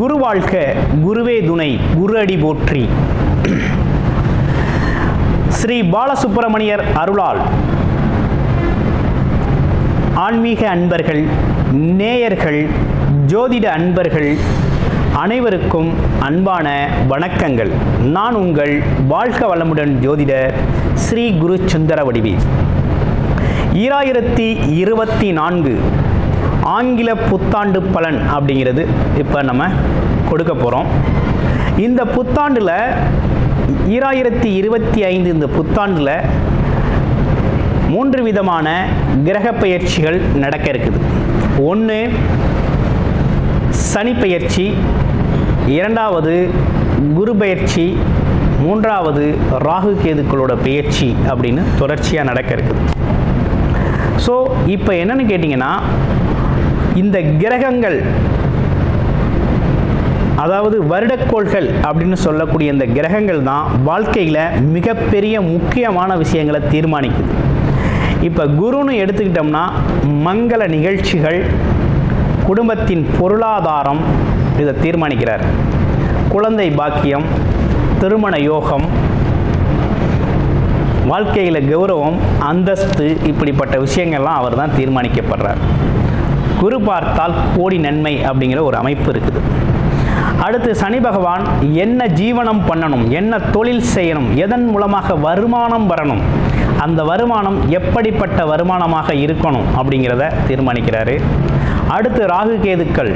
குரு வாழ்க குருவே துணை குரு அடி போற்றி. ஸ்ரீ பாலசுப்பிரமணியர் அருளால் ஆன்மீக அன்பர்கள் நேயர்கள் ஜோதிட அன்பர்கள் அனைவருக்கும் அன்பான வணக்கங்கள். நான் உங்கள் வாழ்க வளமுடன் ஜோதிட ஸ்ரீ குரு சுந்தர வடிவி ஈராயிரத்தி இருபத்தி நான்கு ஆங்கில புத்தாண்டு பலன் அப்படிங்கிறது இப்போ நம்ம கொடுக்க போகிறோம் இந்த புத்தாண்டில் ஈராயிரத்தி இருபத்தி ஐந்து இந்த புத்தாண்டில் மூன்று விதமான கிரக பயிற்சிகள் நடக்க இருக்குது. ஒன்று சனி பயிற்சி இரண்டாவது குரு பயிற்சி மூன்றாவது ராகு கேதுக்களோட பயிற்சி அப்படின்னு தொடர்ச்சியாக நடக்க இருக்குது. ஸோ இப்போ என்னன்னு கேட்டிங்கன்னா இந்த கிரகங்கள் அதாவது வருடக்கோள்கள் அப்படின்னு சொல்லக்கூடிய இந்த கிரகங்கள் தான் வாழ்க்கையில் மிகப்பெரிய முக்கியமான விஷயங்களை தீர்மானிக்குது. இப்போ குருன்னு எடுத்துக்கிட்டோம்னா மங்கள நிகழ்ச்சிகள் குடும்பத்தின் பொருளாதாரம் இதை தீர்மானிக்கிறார். குழந்தை பாக்கியம் திருமண யோகம் வாழ்க்கையில் கௌரவம் அந்தஸ்து இப்படிப்பட்ட விஷயங்கள்லாம் அவர் தான் தீர்மானிக்கப்படுறார். குரு பார்த்தால் கோடி நன்மை அப்படிங்கிற ஒரு அமைப்பு இருக்குது. அடுத்து சனி பகவான் என்ன ஜீவனம் பண்ணணும் என்ன தொழில் செய்யணும் எதன் மூலமாக வருமானம் வரணும் அந்த வருமானம் எப்படிப்பட்ட வருமானமாக இருக்கணும் அப்படிங்கிறத தீர்மானிக்கிறாரு. அடுத்து ராகு கேதுக்கள்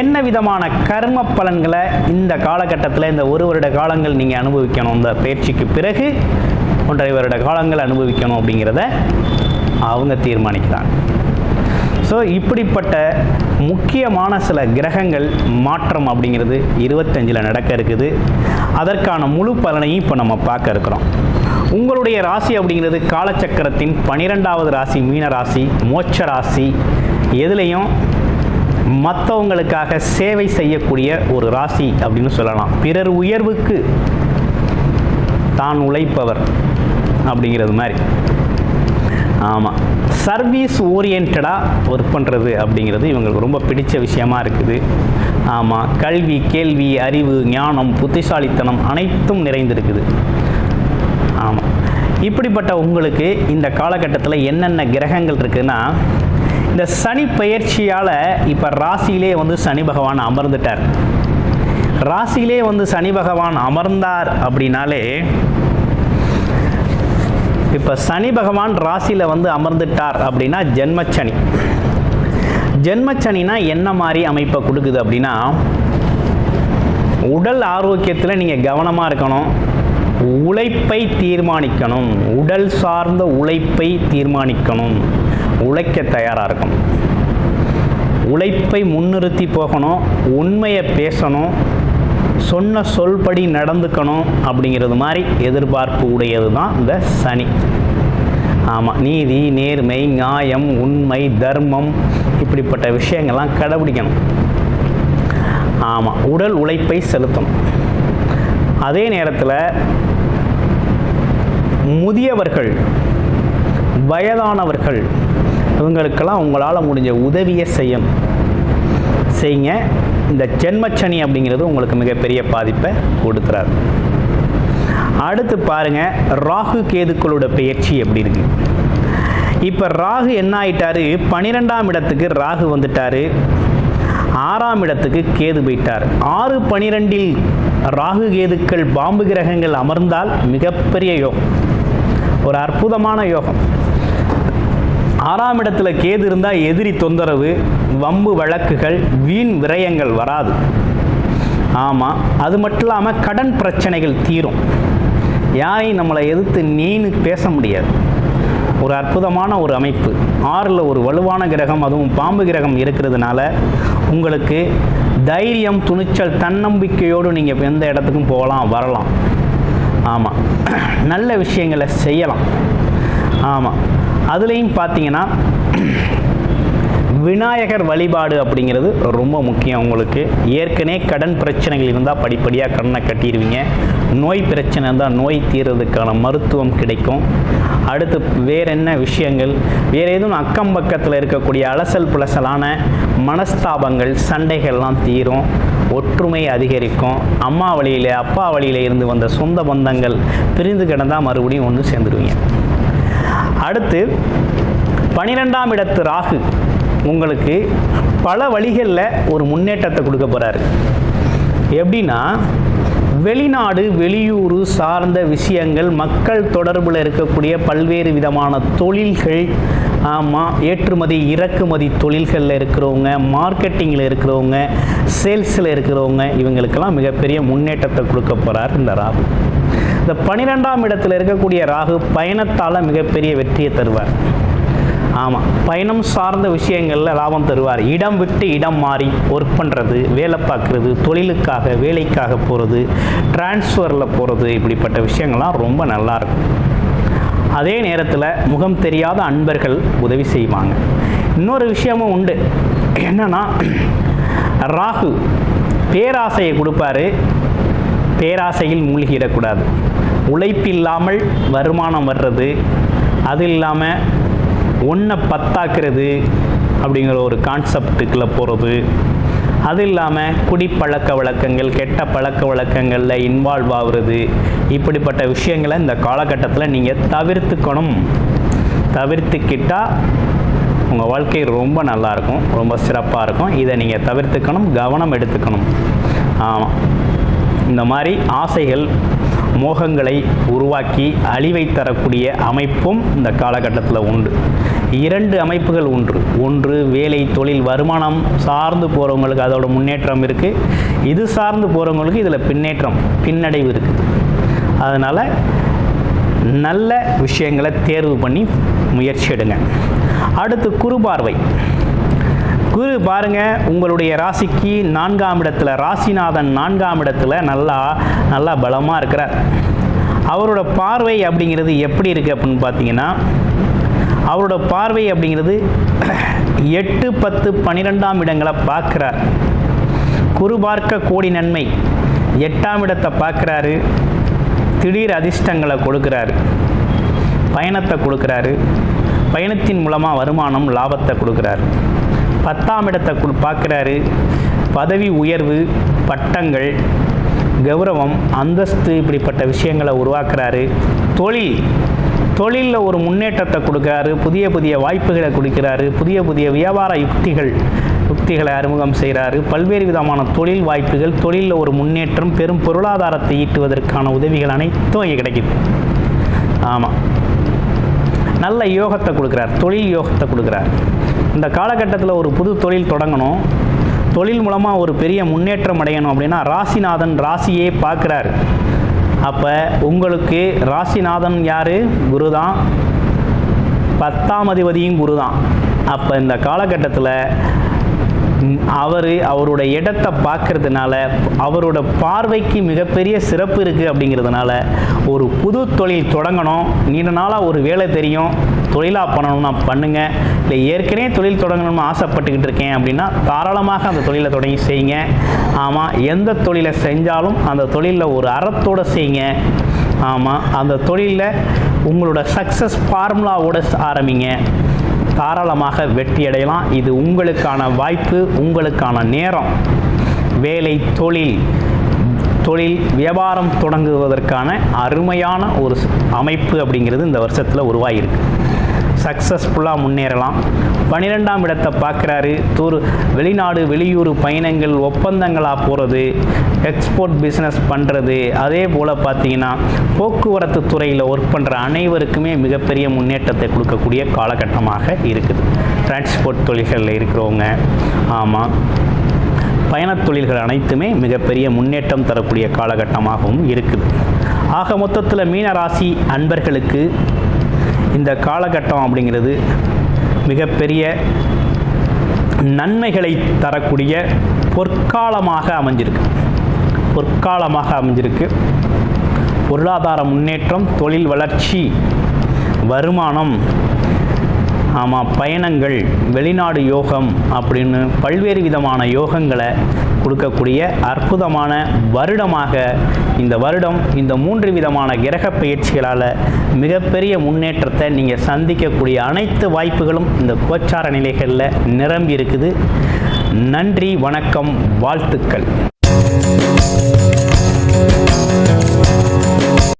என்ன விதமான கர்ம பலன்களை இந்த காலகட்டத்தில் இந்த ஒரு வருட காலங்கள் நீங்கள் அனுபவிக்கணும் இந்த பயிற்சிக்கு பிறகு ஒன்றரை வருட காலங்கள் அனுபவிக்கணும் அப்படிங்கிறத அவங்க தீர்மானிக்கிறாங்க. ஸோ இப்படிப்பட்ட முக்கியமான சில கிரகங்கள் மாற்றம் அப்படிங்கிறது இருபத்தஞ்சில் நடக்க இருக்குது. அதற்கான முழு பலனையும் இப்போ நம்ம பார்க்க இருக்கிறோம். உங்களுடைய ராசி அப்படிங்கிறது காலச்சக்கரத்தின் பனிரெண்டாவது ராசி மீன ராசி மோட்ச ராசி. எதுலேயும் மற்றவங்களுக்காக சேவை செய்யக்கூடிய ஒரு ராசி அப்படின்னு சொல்லலாம். பிறர் உயர்வுக்கு தான் உழைப்பவர் அப்படிங்கிறது மாதிரி. ஆமாம் சர்வீஸ் ஓரியன்டாக ஒர்க் பண்ணுறது அப்படிங்கிறது இவங்களுக்கு ரொம்ப பிடித்த விஷயமா இருக்குது. ஆமாம் கல்வி கேள்வி அறிவு ஞானம் புத்திசாலித்தனம் அனைத்தும் நிறைந்திருக்குது. ஆமாம் இப்படிப்பட்ட உங்களுக்கு இந்த காலகட்டத்தில் என்னென்ன கிரகங்கள் இருக்குன்னா இந்த சனி பயிற்சியால் இப்போ ராசியிலே வந்து சனி பகவான் அமர்ந்துட்டார். ராசியிலே வந்து சனி பகவான் அமர்ந்தார் அப்படின்னாலே இப்போ சனி பகவான் ராசியில் வந்து அமர்ந்துட்டார் அப்படின்னா ஜென்மச்சனி. ஜென்மச்சனினா என்ன மாதிரி அமைப்பை கொடுக்குது அப்படின்னா உடல் ஆரோக்கியத்தில் நீங்கள் கவனமாக இருக்கணும். உழைப்பை தீர்மானிக்கணும். உடல் சார்ந்த உழைப்பை தீர்மானிக்கணும். உழைக்க தயாராக இருக்கணும். உழைப்பை முன்னிறுத்தி போகணும். உண்மையை பேசணும். சொன்ன சொல்படி நடந்துக்கணும் அப்படிங்கிறது மாதிரி எதிர்பார்ப்பு உடையது தான் இந்த சனி. ஆமாம் நீதி நேர்மை நியாயம் உண்மை தர்மம் இப்படிப்பட்ட விஷயங்கள்லாம் கடைபிடிக்கணும். ஆமாம் உடல் உழைப்பை செலுத்தணும். அதே நேரத்தில் முதியவர்கள் வயதானவர்கள் இவங்களுக்கெல்லாம் உங்களால் முடிஞ்ச உதவியை செய்யணும். செய்யுங்க. இந்த ஜென்மச்சனி அப்படிங்கிறது உங்களுக்கு மிகப்பெரிய பாதிப்பை கொடுக்குறாரு அடுத்து பாருங்க ராகு கேதுக்களோட பெயர்ச்சி எப்படி இருக்கு? இப்போ ராகு என்ன ஆயிட்டாரு? பனிரெண்டாம் இடத்துக்கு ராகு வந்துட்டாரு. ஆறாம் இடத்துக்கு கேது போயிட்டார். ஆறு பனிரெண்டில் ராகு கேதுக்கள் பாம்பு கிரகங்கள் அமர்ந்தால் மிகப்பெரிய யோகம். ஒரு அற்புதமான யோகம். ஆறாம் இடத்துல கேது இருந்தால் எதிரி தொந்தரவு வம்பு வழக்குகள் வீண் விரயங்கள் வராது. ஆமாம் அது மட்டும் இல்லாமல் கடன் பிரச்சனைகள் தீரும். யாரையும் நம்மளை எதிர்த்து நீனு பேச முடியாது. ஒரு அற்புதமான ஒரு அமைப்பு. ஆறில் ஒரு வலுவான கிரகம் அதுவும் பாம்பு கிரகம் இருக்கிறதுனால உங்களுக்கு தைரியம் துணிச்சல் தன்னம்பிக்கையோடு நீங்கள் எந்த இடத்துக்கும் போகலாம் வரலாம். ஆமாம் நல்ல விஷயங்களை செய்யலாம். ஆமாம் அதுலேயும் பார்த்தீங்கன்னா விநாயகர் வழிபாடு அப்படிங்கிறது ரொம்ப முக்கியம் உங்களுக்கு. ஏற்கனவே கடன் பிரச்சனைகள் இருந்தால் படிப்படியாக கடனை கட்டிடுவீங்க. நோய் பிரச்சனை இருந்தால் நோய் தீர்றதுக்கான மருத்துவம் கிடைக்கும். அடுத்து வேற என்ன விஷயங்கள்? வேறு எதுவும் அக்கம் பக்கத்தில் இருக்கக்கூடிய அலசல் புலசலான மனஸ்தாபங்கள் சண்டைகள்லாம் தீரும். ஒற்றுமை அதிகரிக்கும். அம்மா வழியில் அப்பா வழியில் இருந்து வந்த சொந்த பந்தங்கள் பிரிந்து கிடந்தால் மறுபடியும் ஒன்று சேர்ந்துருவீங்க. அடுத்து பனிரெண்டாம் இடத்து ராகு உங்களுக்கு பல வழிகளில் ஒரு முன்னேற்றத்தை கொடுக்க போகிறாரு எப்படின்னா வெளிநாடு வெளியூர் சார்ந்த விஷயங்கள் மக்கள் தொடர்பில் இருக்கக்கூடிய பல்வேறு விதமான தொழில்கள் ஆமாம் ஏற்றுமதி இறக்குமதி தொழில்களில் இருக்கிறவங்க மார்க்கெட்டிங்கில் இருக்கிறவங்க சேல்ஸில் இருக்கிறவங்க இவங்களுக்கெல்லாம் மிகப்பெரிய முன்னேற்றத்தை கொடுக்க போகிறார் இந்த ராகு. இந்த பனிரெண்டாம் இடத்துல இருக்கக்கூடிய ராகு பயணத்தால் மிகப்பெரிய வெற்றியை தருவார். ஆமாம் பயணம் சார்ந்த விஷயங்களில் லாபம் தருவார். இடம் விட்டு இடம் மாறி ஒர்க் பண்ணுறது வேலை பார்க்குறது தொழிலுக்காக வேலைக்காக போகிறது டிரான்ஸ்ஃபரில் போகிறது இப்படிப்பட்ட விஷயங்கள்லாம் ரொம்ப நல்லாயிருக்கும் அதே நேரத்தில் முகம் தெரியாத அன்பர்கள் உதவி செய்வாங்க. இன்னொரு விஷயமும் உண்டு. என்னன்னா ராகு பேராசையை கொடுப்பாரு. பேராசையில் மூழ்கிடக்கூடாது. உழைப்பில்லாமல் வருமானம் வர்றது அது இல்லாமல் ஒன்றை பத்தாக்குறது அப்படிங்கிற ஒரு கான்செப்டுக்குள்ளே போகிறது அது இல்லாமல் குடிப்பழக்க வழக்கங்கள் கெட்ட பழக்க வழக்கங்களில் இன்வால்வ் ஆகுறது. இப்படிப்பட்ட விஷயங்களை இந்த காலகட்டத்தில் நீங்கள் தவிர்த்துக்கணும். தவிர்த்துக்கிட்டால் உங்கள் வாழ்க்கை ரொம்ப நல்லாயிருக்கும் ரொம்ப சிறப்பாக இருக்கும். இதை நீங்கள் தவிர்த்துக்கணும் கவனம் எடுத்துக்கணும். ஆமாம் இந்த மாதிரி ஆசைகள் மோகங்களை உருவாக்கி அழிவை தரக்கூடிய அமைப்பும் இந்த காலகட்டத்தில் உண்டு. இரண்டு அமைப்புகள் ஒன்று. ஒன்று வேலை தொழில் வருமானம் சார்ந்து போகிறவங்களுக்கு அதோட முன்னேற்றம் இருக்குது இது சார்ந்து போகிறவங்களுக்கு இதில் பின்னேற்றம் பின்னடைவு இருக்குது அதனால் நல்ல விஷயங்களை தேர்வு பண்ணி முயற்சி எடுங்க. அடுத்து குறுபார்வை. குரு பாருங்க உங்களுடைய ராசிக்கு நான்காம் இடத்துல ராசிநாதன் நான்காம் இடத்துல நல்லா நல்லா பலமாக இருக்கிறார். அவரோட பார்வை அப்படிங்கிறது எப்படி இருக்குது அப்படின்னு பார்த்தீங்கன்னா அவரோட பார்வை அப்படிங்கிறது எட்டு பத்து பன்னிரெண்டாம் இடங்களை பார்க்குறார். குரு பார்க்க கோடி நன்மை எட்டாம் இடத்தை பார்க்குறாரு. திடீர் அதிர்ஷ்டங்களை கொடுக்குறாரு. பயணத்தை கொடுக்குறாரு. பயணத்தின் மூலமாக வருமானம் லாபத்தை கொடுக்குறாரு. பத்தாம் இடத்தை பார்க்குறாரு. பதவி உயர்வு பட்டங்கள் கௌரவம் அந்தஸ்து இப்படிப்பட்ட விஷயங்களை உருவாக்குறாரு. தொழில். தொழிலில் ஒரு முன்னேற்றத்தை கொடுக்குறாரு. புதிய புதிய வாய்ப்புகளை கொடுக்கிறாரு. புதிய புதிய வியாபார யுக்திகள் யுக்திகளை அறிமுகம் செய்கிறாரு. பல்வேறு விதமான தொழில் வாய்ப்புகள் தொழிலில் ஒரு முன்னேற்றம் பெரும் பொருளாதாரத்தை ஈட்டுவதற்கான உதவிகள் அனைத்தும் இங்கே கிடைக்குது. ஆமாம் நல்ல யோகத்தை கொடுக்குறார் தொழில் யோகத்தை கொடுக்குறார். இந்த காலகட்டத்தில் ஒரு புது தொழில் தொடங்கணும். தொழில் மூலமாக ஒரு பெரிய முன்னேற்றம் அடையணும் அப்படின்னா ராசிநாதன் ராசியே பார்க்குறாரு. அப்போ உங்களுக்கு ராசிநாதன் யார்? குரு தான் பத்தாம் அதிபதியும் குரு தான் அப்போ இந்த காலகட்டத்தில் அவர் அவரோட இடத்தை பார்க்கறதுனால அவரோட பார்வைக்கு மிகப்பெரிய சிறப்பு இருக்குது அப்படிங்கிறதுனால ஒரு புது தொழில் தொடங்கணும். நீண்ட நாளாக ஒரு வேலை தெரியும். தொழிலாக பண்ணணும்னா பண்ணுங்கள் இல்லை ஏற்கனவே தொழில் தொடங்கணும்னு ஆசைப்பட்டுக்கிட்டு இருக்கேன் அப்படின்னா தாராளமாக அந்த தொழிலை தொடங்கி செய்யுங்க. ஆமாம் எந்த தொழிலை செஞ்சாலும் அந்த தொழிலில் ஒரு அறத்தோடு செய்யுங்க. ஆமாம் அந்த தொழிலில் உங்களோட சக்ஸஸ் ஃபார்முலாவோட ஆரம்பிங்க. தாராளமாக வெற்றி அடையலாம் இது உங்களுக்கான வாய்ப்பு உங்களுக்கான நேரம். வேலை தொழில் தொழில் வியாபாரம் தொடங்குவதற்கான அருமையான ஒரு அமைப்பு அப்படிங்கிறது இந்த வருஷத்தில் உருவாகியிருக்கு சக்ஸஸ்ஃபுல்லாக முன்னேறலாம். பன்னிரெண்டாம் இடத்தை பார்க்குறாரு. தூர் வெளிநாடு வெளியூர் பயணங்கள் ஒப்பந்தங்களாக போகிறது எக்ஸ்போர்ட் பிஸ்னஸ் பண்ணுறது அதே போல் பார்த்தீங்கன்னா போக்குவரத்து துறையில் ஒர்க் பண்ணுற அனைவருக்குமே மிகப்பெரிய முன்னேற்றத்தை கொடுக்கக்கூடிய காலகட்டமாக இருக்குது. டிரான்ஸ்போர்ட் தொழில்களில் இருக்கிறவங்க ஆமாம் பயணத் தொழில்கள் அனைத்துமே மிகப்பெரிய முன்னேற்றம் தரக்கூடிய காலகட்டமாகவும் இருக்குது. ஆக மொத்தத்தில் மீனராசி அன்பர்களுக்கு இந்த காலகட்டம் அப்படிங்கிறது மிகப்பெரிய நன்மைகளை தரக்கூடிய பொற்காலமாக அமைஞ்சிருக்கு. பொற்காலமாக அமைஞ்சிருக்கு. பொருளாதார முன்னேற்றம் தொழில் வளர்ச்சி வருமானம் ஆமாம் பயணங்கள் வெளிநாடு யோகம் அப்படின்னு பல்வேறு விதமான யோகங்களை கொடுக்கக்கூடிய அற்புதமான வருடமாக இந்த வருடம் இந்த மூன்று விதமான கிரக பயிற்சிகளால் மிகப்பெரிய முன்னேற்றத்தை நீங்கள் சந்திக்கக்கூடிய அனைத்து வாய்ப்புகளும் இந்த கோச்சார நிலைகளில் நிரம்பி இருக்குது நன்றி வணக்கம் வாழ்த்துக்கள்.